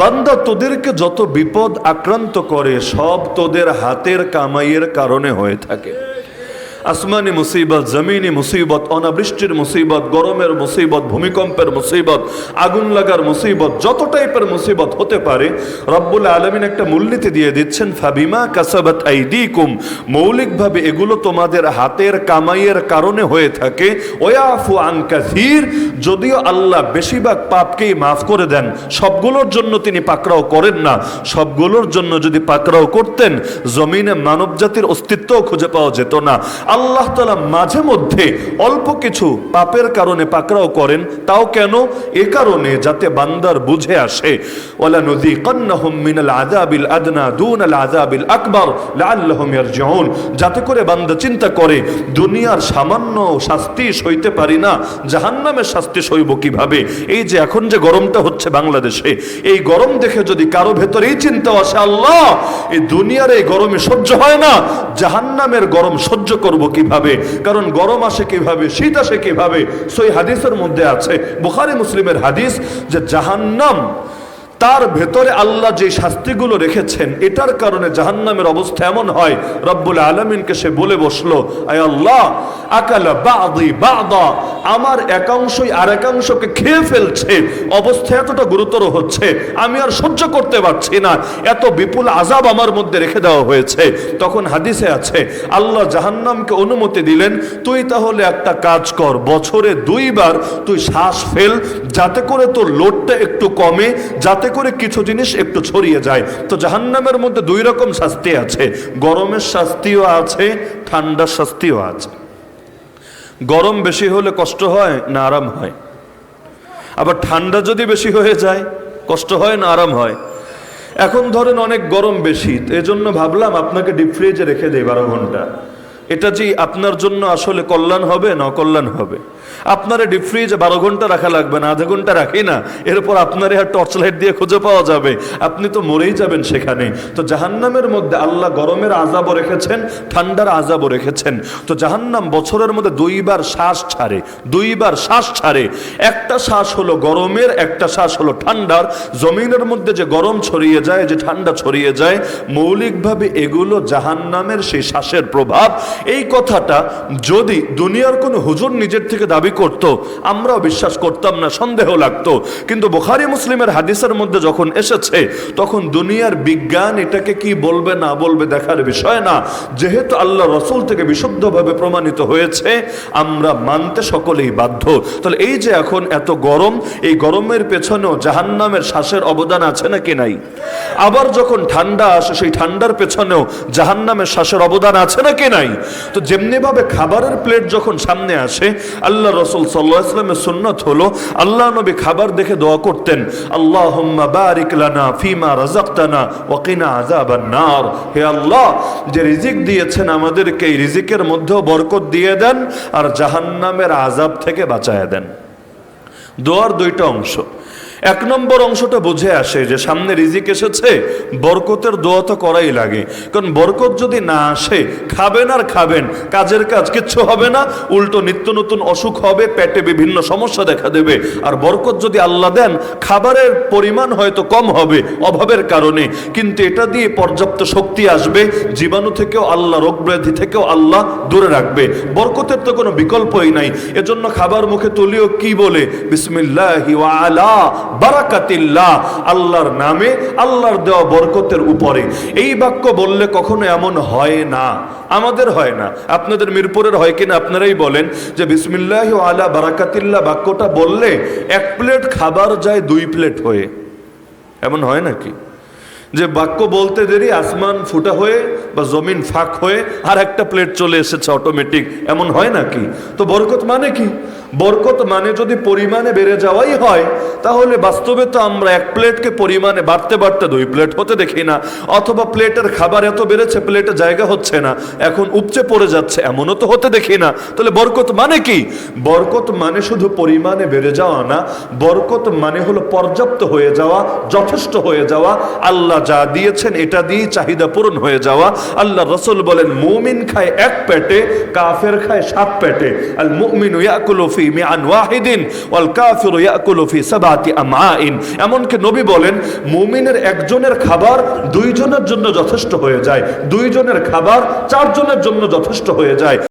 বান্দা তোদেরকে যত বিপদ আক্রান্ত করে সব তোদের হাতের কামাইয়ের কারণে হয়ে থাকে। আসমানি মুসিবত, জমিনি মুসিবত, অনাবৃষ্টির মুসিবত, গরমের মুসিবত, ভূমিকম্পের মুসিবত, আগুন লাগার মুসিবত, যত টাইপের মুসিবত হতে পারে, রব্বুল আলমিন একটা মূলনীতি দিয়ে দিচ্ছেন, ফাবিমা কাসাবাত আইদিকুম, মৌলিকভাবে এগুলো তোমাদের হাতের কামাইয়ের কারণে হয়ে থাকে, ওয়াফু আন কাসির যদিও আল্লাহ বেশিরভাগ পাপকেই মাফ করে দেন, সবগুলোর জন্য তিনি পাকড়াও করেন না, সবগুলোর জন্য যদি পাকড়াও করতেন, জমিনে মানব জাতির অস্তিত্বও খুঁজে পাওয়া যেত না আল্লাহ তালা মাঝে মধ্যে অল্প কিছু পাপের কারণে পাকড়াও করেন, তাও কেন? এ কারণে যাতে বান্দার বুঝে আসে, ওয়ালা নদী আযাবিল আদনা দুনাল আযাবিল আকবার, লাআল্লাহুম ইয়ারজিউন। যাতে করে বান্দা চিন্তা করে, দুনিয়ার সামান্য শাস্তি সইতে পারি না, জাহান্নামের শাস্তি সইব কীভাবে? এই যে এখন যে গরমটা হচ্ছে বাংলাদেশে, এই গরম দেখে যদি কারও ভেতরে এই চিন্তা আসে, আল্লাহ, এই দুনিয়ার এই গরমে সহ্য হয় না, জাহান্নামের গরম সহ্য করব কীভাবে? কারণ গরম আসে কীভাবে? শীত আসে কীভাবে? সই হাদিসের মধ্যে আছে, বুখারি মুসলিমের হাদিস যে জাহান্নাম, তার ভেতরে আল্লাহ যে শাস্তিগুলো রেখেছেন, এটার কারণে জাহান্নামের অবস্থা এমন হয়, রব্বুল আলমিনকে সে বলে বসল, আয় আল্লাহ, আকালা বাদি বাদা আমার একাংশই আর একাংশকে খেয়ে ফেলছে। অবস্থা এতটা গুরুতর হচ্ছে, আমি আর সহ্য করতে পারছি না। এত বিপুল আজাব আমার মধ্যে রেখে দেওয়া হয়েছে। তখন হাদিসে আছে, আল্লাহ জাহান্নামকে অনুমতি দিলেন, তুই তাহলে একটা কাজ কর, বছরে দুইবার তুই শ্বাস ফেল, যাতে করে তোর লোডটা একটু কমে, যাতে করে কিছু জিনিস একটু ছড়িয়ে যায়। তো জাহান্নামের মধ্যে দুই রকম শাস্তি আছে, গরমের শাস্তিও আছে, ঠান্ডার শাস্তিও আছে। গরম বেশি হলে কষ্ট হয় না আরাম হয়। আবার ঠান্ডা যদি বেশি হয়ে যায়, কষ্ট হয় না আরাম হয়। এখন ধরেন অনেক গরম বেশি এজন্য ভাবলাম আপনাকে ডিপ ফ্রিজে রেখে দেয় বারো ঘণ্টা। এটা যে আপনার জন্য আসলে কল্যাণ হবে না অকল্যাণ হবে। আপনার ডিপ ফ্রিজে বারো ঘণ্টা রাখা লাগবে না, আধা ঘণ্টা রাখি না। এরপর আপনার আর টর্চ লাইট দিয়ে খুঁজে পাওয়া যাবে। আপনি তো মরেই যাবেন সেখানে। তো জাহান্নামের মধ্যে আল্লাহ গরমের আজাবও রেখেছেন, ঠান্ডার আজাবও রেখেছেন। তো জাহান্নাম বছরের মধ্যে দুইবার শ্বাস ছাড়ে, দুইবার শ্বাস ছাড়ে। একটা শ্বাস হলো গরমের, একটা শ্বাস হলো ঠান্ডার। জমিনের মধ্যে যে গরম ছড়িয়ে যায়, যে ঠান্ডা ছড়িয়ে যায়, মৌলিকভাবে এগুলো জাহান্নামের সেই শ্বাসের প্রভাব। এই কথাটা যদি দুনিয়ার কোনো হুজুর নিজের থেকে দাবি করত, আমরাও বিশ্বাস করতাম না, সন্দেহ লাগতো। কিন্তু বুখারি মুসলিমের হাদিসের মধ্যে যখন এসেছে, তখন দুনিয়ার বিজ্ঞান এটাকে কি বলবে, না বলবে দেখার বিষয় না। যেহেতু আল্লাহ রসুল থেকে বিশুদ্ধভাবে প্রমাণিত হয়েছে, আমরা মানতে সকলেই বাধ্য। তাহলে এই যে এখন এত গরম, এই গরমের পেছনেও জাহান্নামের শ্বাসের অবদান আছে নাকি নাই? আবার যখন ঠান্ডা আসে, সেই ঠান্ডার পেছনেও জাহান্নামের শ্বাসের অবদান আছে নাকি নাই? তো যেমনিভাবে খাবারের প্লেট যখন সামনে আসে, আল্লাহ রসুল সাল্লাহ ইসলামের সুন্নত হলো, আল্লাহ নবী খাবার দেখে দোয়া করতেন আল্লাহ বারিক লানা ফিমা রাজাক্তানা ওকিনা আজাবান্নার নার। হে আল্লাহ, যে রিজিক দিয়েছেন আমাদেরকে, এই রিজিকের মধ্যেও বরকত দিয়ে দেন আর জাহান্নামের আজাব থেকে বাঁচায় দেন। দোয়ার দুইটা অংশ। এক নম্বর অংশটা বুঝে আসে যে সামনে রিজিক এসেছে, বরকতের দোয়া তো করাই লাগে। কারণ বরকত যদি না আসে, খাবেন আর খাবেন, কাজের কাজ কিচ্ছু হবে না, উল্টো নিত্য নতুন অসুখ হবে, পেটে বিভিন্ন সমস্যা দেখা দেবে। আর বরকত যদি আল্লাহ দেন, খাবারের পরিমাণ হয়তো কম হবে অভাবের কারণে। কিন্তু এটা দিয়ে পর্যাপ্ত শক্তি আসবে, জীবাণু থেকেও আল্লাহ, রোগ ব্যাধি থেকেও আল্লাহ দূরে রাখবে। বরকতের তো কোনো বিকল্পই নাই। এজন্য খাবার মুখে তুলিও কি বলে? বিসমিল্লাহি আলা বারাকাতিল্লাহ, আল্লাহর নামে, আল্লাহর দেওয়া বরকতের উপরে। এই বাক্য বললে কখনো এমন হয় না, আমাদের হয় না। আপনাদের মিরপুরের হয় কিনা আপনারাই বলেন যে, বিসমিল্লাহ আলা বারাকাতিল্লাহ বাক্যটা বললে এক প্লেট খাবার যায় দুই প্লেট হয়ে। এমন হয় নাকি? যে বাক্য বলতে দেরি, আসমান ফুটা হয়ে বা জমিন ফাঁক হয়ে আর একটা প্লেট চলে এসেছে অটোমেটিক এমন হয় নাকি? তো বরকত মানে কি? বরকত মানে যদি পরিমাণে বেড়ে যাওয়াই হয়, তাহলে বাস্তবে তো আমরা এক প্লেটকে পরিমাণে বাড়তে বাড়তে দুই প্লেট হতে দেখি না, অথবা প্লেটের খাবার এত বেড়েছে, প্লেটে জায়গা হচ্ছে না, এখন উপচে পড়ে যাচ্ছে, এমনও তো হতে দেখি না। তাহলে বরকত মানে কি? বরকত মানে শুধু পরিমাণে বেড়ে যাওয়া না, বরকত মানে হলো পর্যাপ্ত হয়ে যাওয়া, যথেষ্ট হয়ে যাওয়া, আল্লাহ যা দিয়েছেন এটা দিয়েই চাহিদা পূরণ হয়ে যাওয়া। আল্লাহ রসুল বলেন, মুমিন খায় এক পেটে, কাফের খায় সাত পেটে। আল মুমিনু ইয়াকুলু ফি মিআন ওয়াহিদিন, ওয়াল কাফিরু ইয়াকুলু ফি সাবাতি আমআইন। এমনকি নবী বলেন, মুমিনের একজনের খাবার দুইজনের জন্য যথেষ্ট হয়ে যায়, দুইজনের খাবার চারজনের জন্য যথেষ্ট হয়ে যায়।